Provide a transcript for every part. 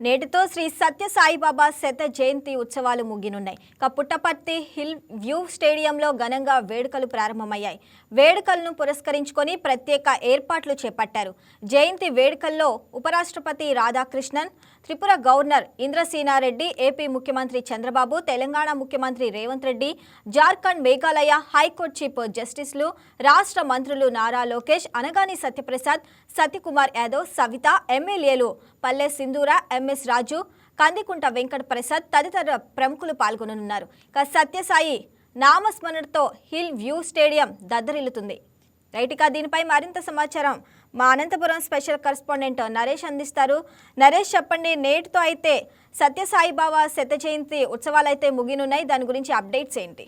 నేటితో శ్రీ సత్య సాయిబాబా శత జయంతి ఉత్సవాలు ముగినున్నాయి. కపుట్టపర్తి పుట్టపర్తి హిల్ వ్యూ స్టేడియంలో ఘనంగా వేడుకలు ప్రారంభమయ్యాయి. వేడుకలను పురస్కరించుకొని ప్రత్యేక ఏర్పాట్లు చేపట్టారు. జయంతి వేడుకల్లో ఉపరాష్ట్రపతి రాధాకృష్ణన్ త్రిపుర గవర్నర్ ఇంద్రసీనారెడ్డి ఏపీ ముఖ్యమంత్రి చంద్రబాబు తెలంగాణ ముఖ్యమంత్రి Revanth Reddy Jharkhand Meghalaya high court chief జస్టిస్లు రాష్ట్ర మంత్రులు నారా లోకేష్ అనగాని సత్యప్రసాద్ సత్యకుమార్ యాదవ్ సవిత ఎమ్మెల్యేలు పల్లె సింధూర ఎంఎస్ రాజు కందికుంట వెంకట ప్రసాద్ తదితర ప్రముఖులు పాల్గొననున్నారు. ఇక సత్యసాయి నామస్మరణతో హిల్ వ్యూ స్టేడియం దద్దరిల్లుతుంది. రైట్ ఇక దీనిపై మరింత సమాచారం మా అనంతపురం స్పెషల్ కరెస్పాండెంట్ నరేష్ అందిస్తారు. నరేష్ చెప్పండి నేటితో అయితే సత్యసాయిబాబా శత జయంతి ఉత్సవాలు అయితే ముగినున్నాయి. దాని గురించి అప్డేట్స్ ఏంటి?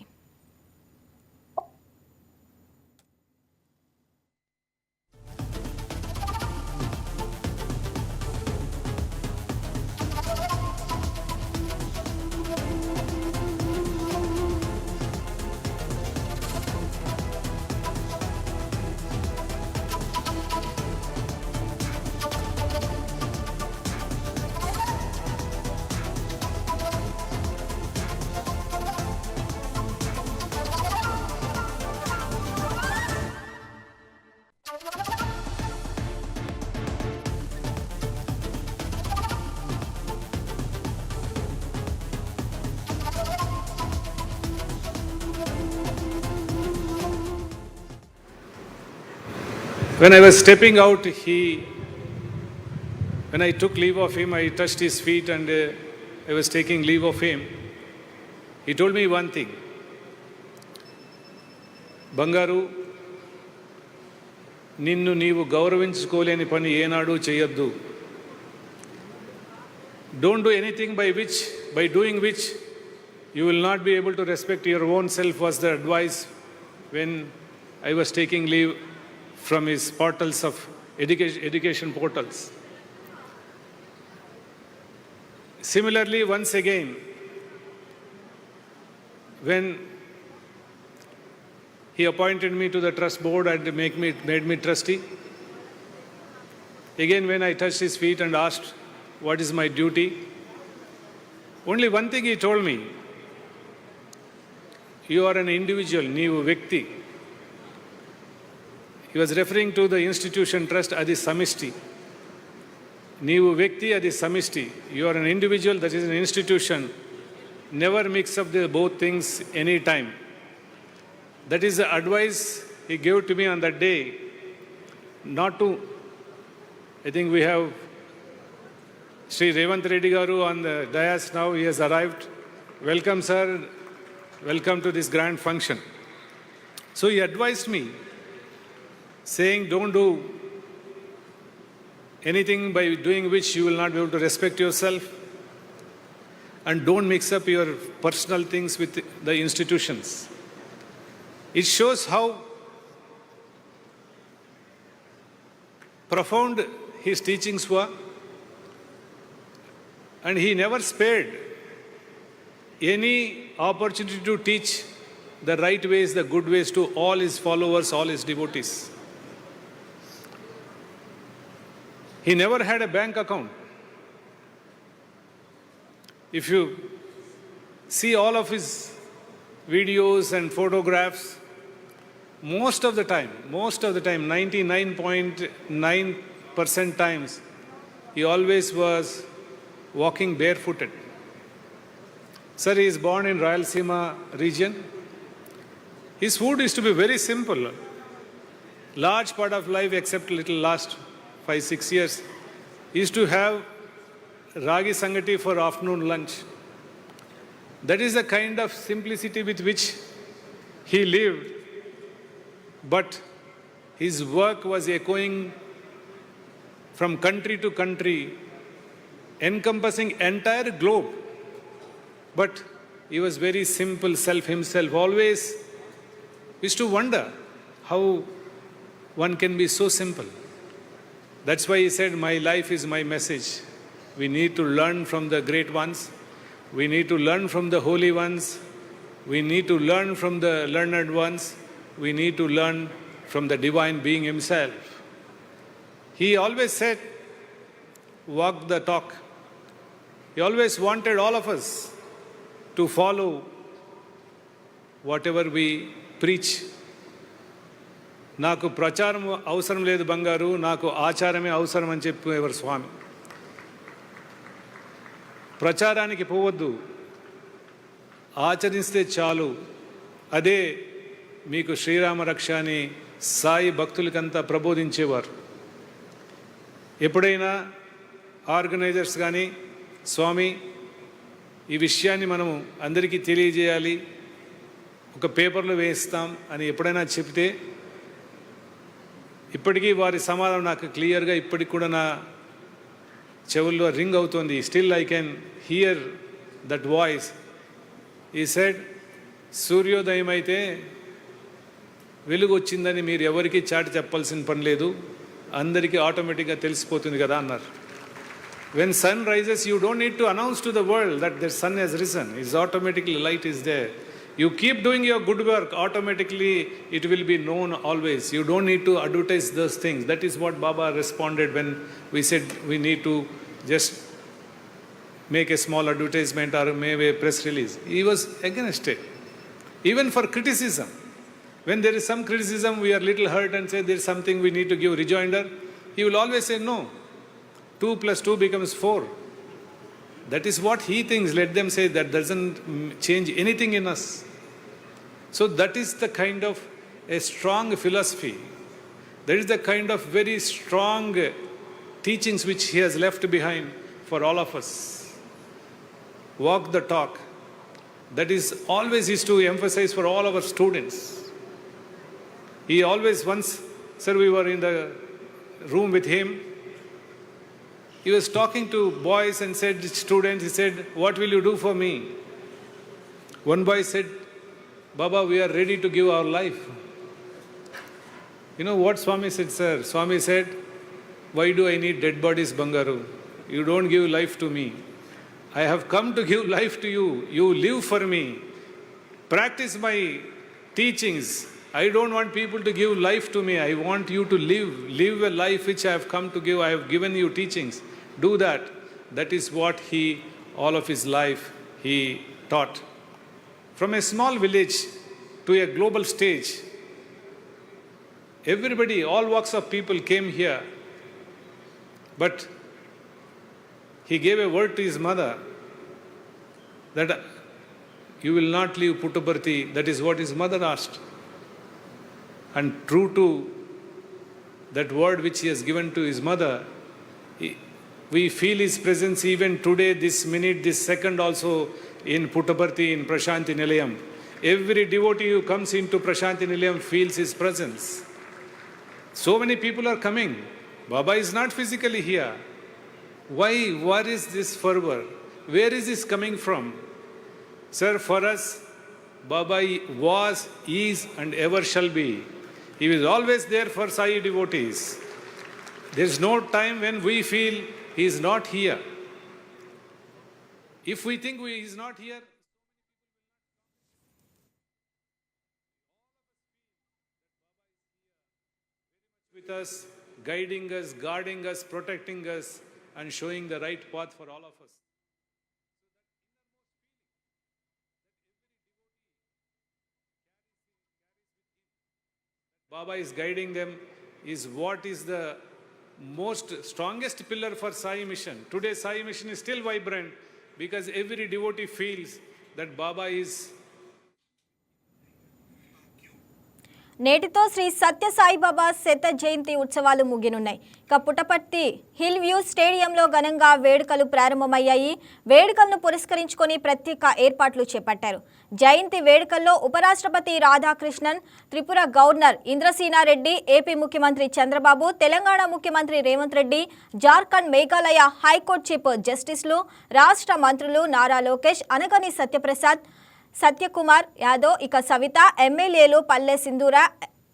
When I was stepping out, he, when I took leave of him, I touched his feet and uh, I was taking leave of him. He told me one thing బంగారు నిన్ను నీవు గౌరవించుకోలేని పని ఏనాడు చేయొద్దు don't do anything by which by doing which you will not be able to respect your own self was the advice when I was taking leave from his portals of education, education portals. Similarly, once again, when he appointed me to the trust board and make me, made me trustee, again when I touched his feet and asked, what is my duty? Only one thing he told me, you are an individual, ನೀವು Vikti. He was referring to the institution trust as a samishti. ನೀವು vekti as ಸಮಿಷ್ಟಿ you You are an individual, that is an institution. Never mix up the both things any time. That is the advice he gave to me on that day not to i think we have sri revant reddy garu on the dais now he has arrived welcome sir welcome to this grand function so he advised me saying don't do anything by doing which you will not be able to respect yourself and don't mix up your personal things with the institutions. It shows how profound his teachings were and he never spared any opportunity to teach the right ways the good ways to all his followers all his devotees He never had a bank account. If you see all of his videos and photographs, most of the time, most of the time, 99.9% times, he always was walking barefooted. Sir, he is born in Rayalaseema region. His food is to be very simple. Large part of life, except little last five, six years, is to have ragi sangati for afternoon lunch. That is the kind of simplicity with which he lived. But his work was echoing from country to country, encompassing entire globe. But he was very simple self himself, always used to wonder how one can be so simple. That's why he said, My life is my message. We need to learn from the great ones. We need to learn from the holy ones. We need to learn from the learned ones. We need to learn from the divine being himself. He always said, Walk the talk, He always wanted all of us to follow whatever we preach. నాకు ప్రచారం అవసరం లేదు బంగారు నాకు ఆచారమే అవసరం అని చెప్పేవారు స్వామి. ప్రచారానికి పోవద్దు. ఆచరిస్తే చాలు. అదే మీకు శ్రీరామ రక్ష అని సాయి భక్తులకంతా ప్రబోధించేవారు. ఎప్పుడైనా ఆర్గనైజర్స్ కానీ స్వామి ఈ విషయాన్ని మనము అందరికీ తెలియజేయాలి. ఒక పేపర్లో వేస్తాం అని ఎప్పుడైనా చెప్తే ఇప్పటికీ వారి సమాధానం నాకు క్లియర్గా ఇప్పటికి కూడా నా చెవుల్లో రింగ్ అవుతుంది. Still I can hear that voice he said సూర్యోదయం అయితే వెలుగు వచ్చిందని మీరు ఎవరికీ చాటి చెప్పాల్సిన పని లేదు. అందరికీ ఆటోమేటిక్గా తెలిసిపోతుంది కదా అన్నారు. When sun rises you don't need to announce to the world that the sun has risen is automatically light is there You keep doing your good work, automatically it will be known always. You don't need to advertise those things. That is what Baba responded when we said we need to just make a small advertisement or maybe a press release. He was against it. Even for criticism. When there is some criticism, we are little hurt and say there is something we need to give rejoinder. He will always say no. 2 plus 2 becomes 4. That is what he thinks. Let them say that doesn't change anything in us. So that is the kind of a strong philosophy. That is the kind of very strong teachings which he has left behind for all of us walk the talk. That is always is to emphasize for all our students. He always once, sir, we were in the room with him. He was talking to boys and said, students, he said, what will you do for me? One boy said, Baba, we are ready to give our life. You know what Swami said, sir? Swami said, why do I need dead bodies, Bangaru? You don't give life to me. I have come to give life to you. You live for me. Practice my teachings. I don't want people to give life to me. I want you to live. Live a life which I have come to give. I have given you teachings. Do that. That is what he, all of his life, he taught. From a small village to a global stage, everybody, all walks of people came here. But he gave a word to his mother that you will not leave Puttaparthi. That is what his mother asked. And true to that word which he has given to his mother, he- we feel his presence even today, this minute, this second also in Puttaparthi, in Prashanti Nilayam. Every devotee who comes into Prashanti Nilayam feels his presence. So many people are coming. Baba is not physically here. Why? Where is this fervor? Where is this coming from? Sir, for us, Baba was, is, and ever shall be. He was always there for Sai devotees. There is no time when we feel he is not here. If we think he is not here, with us, guiding us, guarding us, protecting us, and showing the right path for all of us. Baba is guiding them, is what is the most strongest pillar for Sai mission. Today, Sai mission is still vibrant because every devotee feels that Baba is నేటితో శ్రీ సత్య సాయిబాబా శత జయంతి ఉత్సవాలు ముగినున్నాయి. ఇక Puttaparthi hill view స్టేడియంలో ఘనంగా వేడుకలు ప్రారంభమయ్యాయి. వేడుకలను పురస్కరించుకొని ప్రత్యేక ఏర్పాట్లు చేపట్టారు. జయంతి వేడుకల్లో ఉపరాష్ట్రపతి రాధాకృష్ణన్ త్రిపుర గవర్నర్ ఇంద్రసీనారెడ్డి ఏపీ ముఖ్యమంత్రి చంద్రబాబు తెలంగాణ ముఖ్యమంత్రి Revanth Reddy Jharkhand Meghalaya high court chief జస్టిస్లు రాష్ట్ర మంత్రులు నారా లోకేష్ అనగని సత్యప్రసాద్ సత్యకుమార్ యాదవ్ ఇక సవిత ఎమ్మెల్యేలు పల్లె సింధూర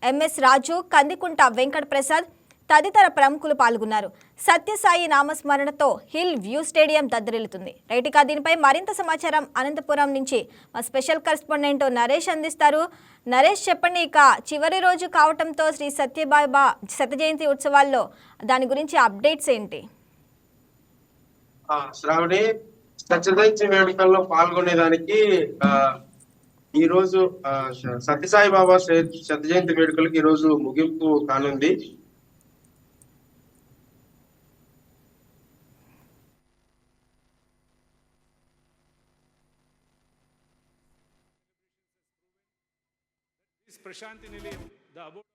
ఎంఎస్ రాజు కందికుంట వెంకట ప్రసాద్ తదితర ప్రముఖులు పాల్గొన్నారు. సత్యసాయి నామస్మరణతో హిల్ వ్యూ స్టేడియం దద్దరిల్లుతుంది. రైట్గా దీనిపై మరింత సమాచారం అనంతపురం నుంచి మా స్పెషల్ కరెస్పాండెంట్ నరేష్ అందిస్తారు. నరేష్ చెప్పండి ఇక చివరి రోజు కావటంతో శ్రీ సత్యబాబా శత జయంతి ఉత్సవాల్లో దాని గురించి అప్డేట్స్ ఏంటి? శ్రావణి సత్యదైత్య వేడుకల్లో పాల్గొనేదానికి ఆ ఈ రోజు సత్యసాయి బాబా శత శత జయంతి వేడుకలకు ఈ రోజు ముగింపు కానుంది. the abode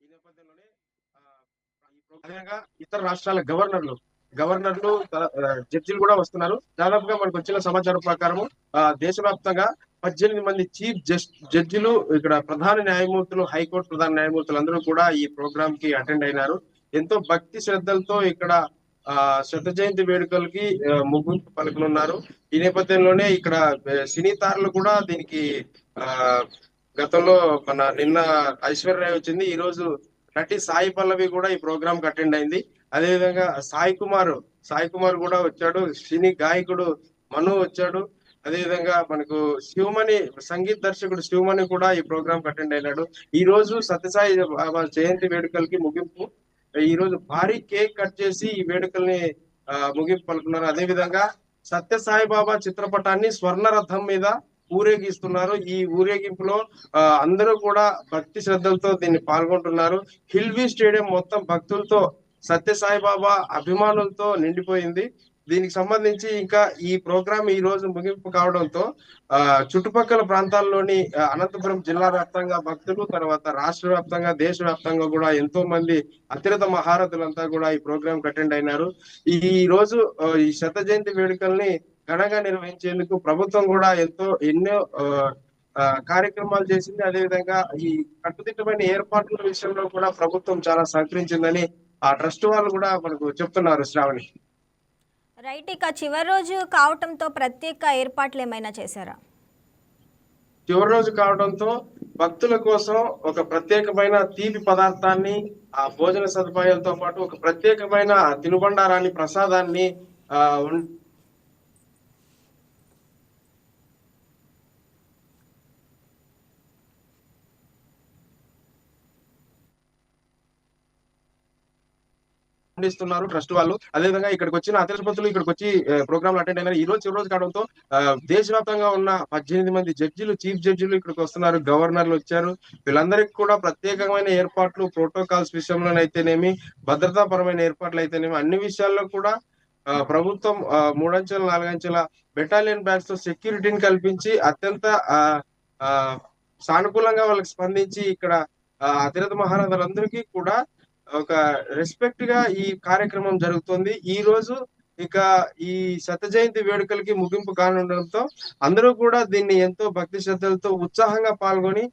ఈ నేపథ్యంలోనే ఇతర రాష్ట్రాల గవర్నర్లు గవర్నర్లు జడ్జిలు కూడా వస్తున్నారు. దాదాపుగా మనకు వచ్చిన సమాచారం ప్రకారం ఆ, దేశవ్యాప్తంగా పద్దెనిమిది మంది చీఫ్ జస్ట్ జడ్జిలు ఇక్కడ ప్రధాన న్యాయమూర్తులు హైకోర్టు ప్రధాన న్యాయమూర్తులు అందరూ కూడా ఈ ప్రోగ్రామ్కి అటెండ్ అయినారు. ఎంతో భక్తి శ్రద్ధలతో ఇక్కడ ఆ శత జయంతి వేడుకలకి ముగింపు పలుకునున్నారు ఈ నేపథ్యంలోనే ఇక్కడ సినీ తారలు కూడా దీనికి ఆ గతంలో మన నిన్న ఐశ్వర్య రాయ్ వచ్చింది. ఈ రోజు నటి సాయి పల్లవి కూడా ఈ ప్రోగ్రామ్కి అటెండ్ అయింది. అదే విధంగా సాయి కుమార్ సాయి కుమార్ కూడా వచ్చాడు. సినీ గాయకుడు మను వచ్చాడు. అదే విధంగా మనకు శివమణి సంగీత దర్శకుడు శివమణి కూడా ఈ ప్రోగ్రామ్ అటెండ్ అయినాడు. ఈ రోజు సత్యసాయి బాబా జయంతి వేడుకలకి ముగింపు. ఈ రోజు భారీ కేక్ కట్ చేసి ఈ వేడుకల్ని ముగింపు పలుకున్నారు అదే విధంగా సత్యసాయి బాబా చిత్రపటాన్ని స్వర్ణ రథం మీద ఊరేగిస్తున్నారు. ఈ ఊరేగింపులో అందరూ కూడా భక్తి శ్రద్ధలతో దీన్ని పాల్గొంటున్నారు. హిల్వీ స్టేడియం మొత్తం భక్తులతో సత్య సాయిబాబా అభిమానులతో నిండిపోయింది. దీనికి సంబంధించి ఇంకా ఈ ప్రోగ్రామ్ ఈ రోజు ముగింపు కావడంతో ఆ చుట్టుపక్కల ప్రాంతాల్లోని అనంతపురం జిల్లా వ్యాప్తంగా భక్తులు తర్వాత రాష్ట్ర వ్యాప్తంగా దేశ వ్యాప్తంగా కూడా ఎంతో మంది అత్యత మహారథులంతా కూడా ఈ ప్రోగ్రామ్ అటెండ్ అయినారు. ఈ రోజు ఈ శత జయంతి వేడుకల్ని ఘనంగా నిర్వహించేందుకు ప్రభుత్వం కూడా ఎంతో ఎన్నో కార్యక్రమాలు చేసింది. అదే విధంగా ఈ కట్టుదిట్టమైన ఏర్పాట్ల విషయంలో కూడా ప్రభుత్వం చాలా సహకరించిందని ఆ ట్రస్ట్ వాళ్ళు కూడా మనకు చెప్తున్నారు శ్రావణి. రైట్ ఇక చివరి రోజు కావటంతో ప్రత్యేక ఏర్పాట్లు ఏమైనా చేశారా? చివరి రోజు కావడంతో భక్తుల కోసం ఒక ప్రత్యేకమైన తీపి పదార్థాన్ని ఆ భోజన సదుపాయాలతో పాటు ఒక ప్రత్యేకమైన తినుబండారాన్ని ప్రసాదాన్ని పండిస్తున్నారు అందిస్తున్నారు ట్రస్ట్ వాళ్ళు. అదే విధంగా ఇక్కడికి వచ్చిన అతిరపతులు ఇక్కడికి వచ్చి ప్రోగ్రామ్ అటెండ్ అయినారు. ఈ రోజు చివరి రోజు కావడంతో దేశవ్యాప్తంగా ఉన్న పద్దెనిమిది మంది జడ్జిలు చీఫ్ జడ్జిలు ఇక్కడికి వస్తున్నారు. గవర్నర్లు వచ్చారు. వీళ్ళందరికీ కూడా ప్రత్యేకమైన ఏర్పాట్లు ప్రోటోకాల్స్ విషయంలోనైతేనేమి భద్రతాపరమైన ఏర్పాట్లు అయితేనేమి అన్ని విషయాల్లో కూడా ప్రభుత్వం మూడంచెల నాలుగంచెల బెటాలియన్ బ్యాగ్స్తో సెక్యూరిటీని కల్పించి అత్యంత ఆ, సానుకూలంగా వాళ్ళకి స్పందించి ఇక్కడ ఆ, అతిరథ మహారాజులందరికీ కూడా ఒక రెస్పెక్ట్గా ఈ కార్యక్రమం జరుగుతుంది. ఈ రోజు ఇక ఈ శత జయంతి వేడుకలకి ముగింపు కానుండడంతో అందరూ కూడా దీన్ని ఎంతో భక్తి శ్రద్ధలతో ఉత్సాహంగా పాల్గొని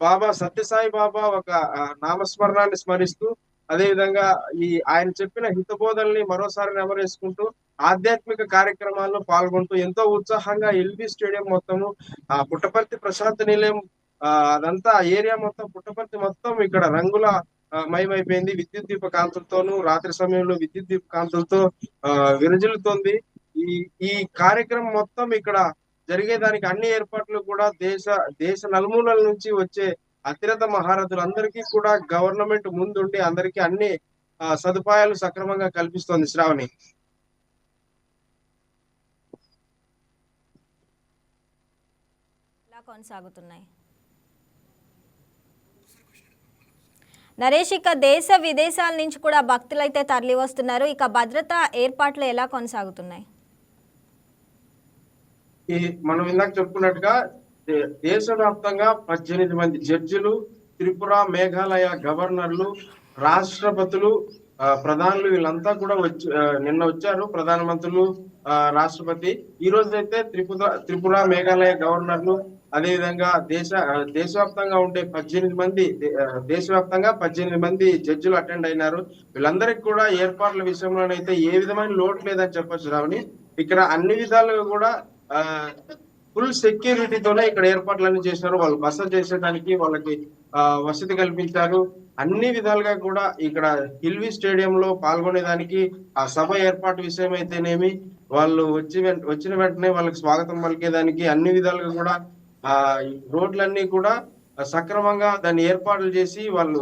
బాబా సత్యసాయి బాబా ఒక నామస్మరణాన్ని స్మరిస్తూ అదే విధంగా ఈ ఆయన చెప్పిన హితబోధల్ని మరోసారి నెమరేసుకుంటూ ఆధ్యాత్మిక కార్యక్రమాల్లో పాల్గొంటూ ఎంతో ఉత్సాహంగా ఎల్బీ స్టేడియం మొత్తము ఆ పుట్టపర్తి ప్రశాంత నిలయం అదంతా ఆ ఏరియా మొత్తం పుట్టపర్తి మొత్తం ఇక్కడ రంగుల మయమైపోయింది. విద్యుత్ దీప కాంతులతోనూ రాత్రి సమయంలో విద్యుత్ దీప కాంతులతో విరజిల్లుతోంది. ఈ ఈ కార్యక్రమం మొత్తం ఇక్కడ జరిగేదానికి అన్ని ఏర్పాట్లు కూడా దేశ దేశ నలుమూలల నుంచి వచ్చే అతిరథ మహారథులందరికీ కూడా గవర్నమెంట్ ముందుండి అందరికీ అన్ని సదుపాయాలు సక్రమంగా కల్పిస్తోంది శ్రావణి. కొనసాగుతున్నాయి? నరేష్ ఇక దేశ విదేశాల నుంచి కూడా భక్తులైతే తరలి వస్తున్నారు ఇక భద్రతా ఏర్పాట్లు ఎలా కొనసాగుతున్నాయి? మనం ఇందాక చెప్పుకున్నట్టుగా దేశవ్యాప్తంగా పద్దెనిమిది మంది జడ్జిలు త్రిపుర మేఘాలయ గవర్నర్లు రాష్ట్రపతులు ప్రధానులు వీళ్ళంతా కూడా వచ్చి నిన్న వచ్చారు. ప్రధానమంత్రులు ఆ, రాష్ట్రపతి. ఈ రోజు అయితే త్రిపుర త్రిపుర మేఘాలయ గవర్నర్లు అదే విధంగా దేశ దేశవ్యాప్తంగా ఉండే పద్దెనిమిది మంది దేశవ్యాప్తంగా పద్దెనిమిది మంది జడ్జిలు అటెండ్ అయినారు. వీళ్ళందరికీ కూడా ఏర్పాట్ల విషయంలోనైతే ఏ విధమైన లోటు లేదని చెప్పొచ్చు రావని ఇక్కడ అన్ని విధాలుగా కూడా ఫుల్ సెక్యూరిటీతోనే ఇక్కడ ఏర్పాట్లన్నీ చేశారు. వాళ్ళు బస చేసేదానికి వాళ్ళకి వసతి కల్పించారు. అన్ని విధాలుగా కూడా ఇక్కడ హిల్వి స్టేడియంలో పాల్గొనేదానికి ఆ సభ ఏర్పాటు విషయం అయితేనేమి వాళ్ళు వచ్చి వచ్చిన వెంటనే వాళ్ళకి స్వాగతం పలికేదానికి అన్ని విధాలుగా కూడా ఆ రోడ్లన్నీ కూడా సక్రమంగా దాన్ని ఏర్పాట్లు చేసి వాళ్ళు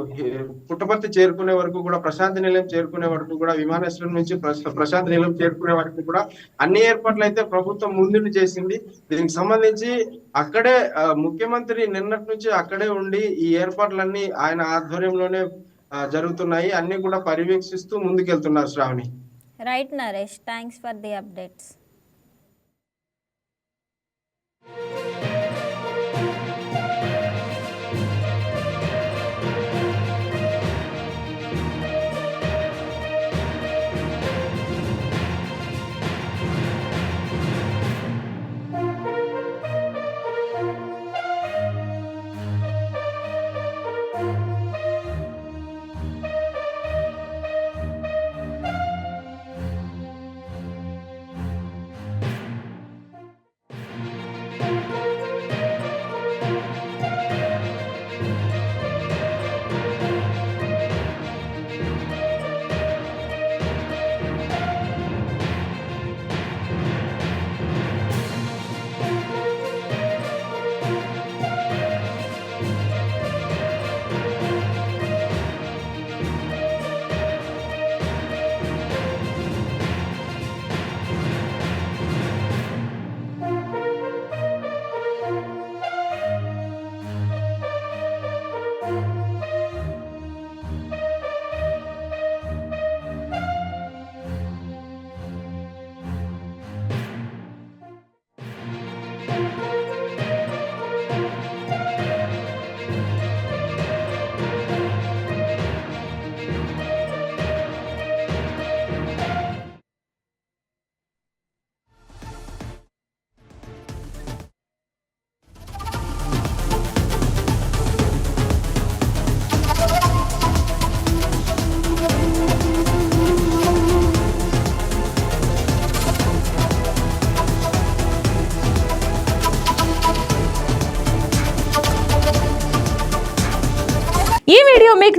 పుట్టపర్తి చేరుకునే వరకు కూడా ప్రశాంతి నిలయం చేరుకునే వరకు కూడా విమానాశ్రయం నుంచి ప్రశాంతి నిలయం చేరుకునే వరకు కూడా అన్ని ఏర్పాట్లు అయితే ప్రభుత్వం ముందుండి చేసింది. దీనికి సంబంధించి అక్కడే ముఖ్యమంత్రి నిన్నటి నుంచి అక్కడే ఉండి ఈ ఏర్పాట్లన్నీ ఆయన ఆధ్వర్యంలోనే జరుగుతున్నాయి. అన్ని కూడా పర్యవేక్షిస్తూ ముందుకెళ్తున్నారు Sravani. Right Naresh thanks for the updates.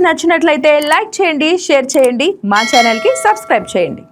మీకు నచ్చినట్లయితే లైక్ చేయండి షేర్ చేయండి మా ఛానల్కి సబ్స్క్రైబ్ చేయండి.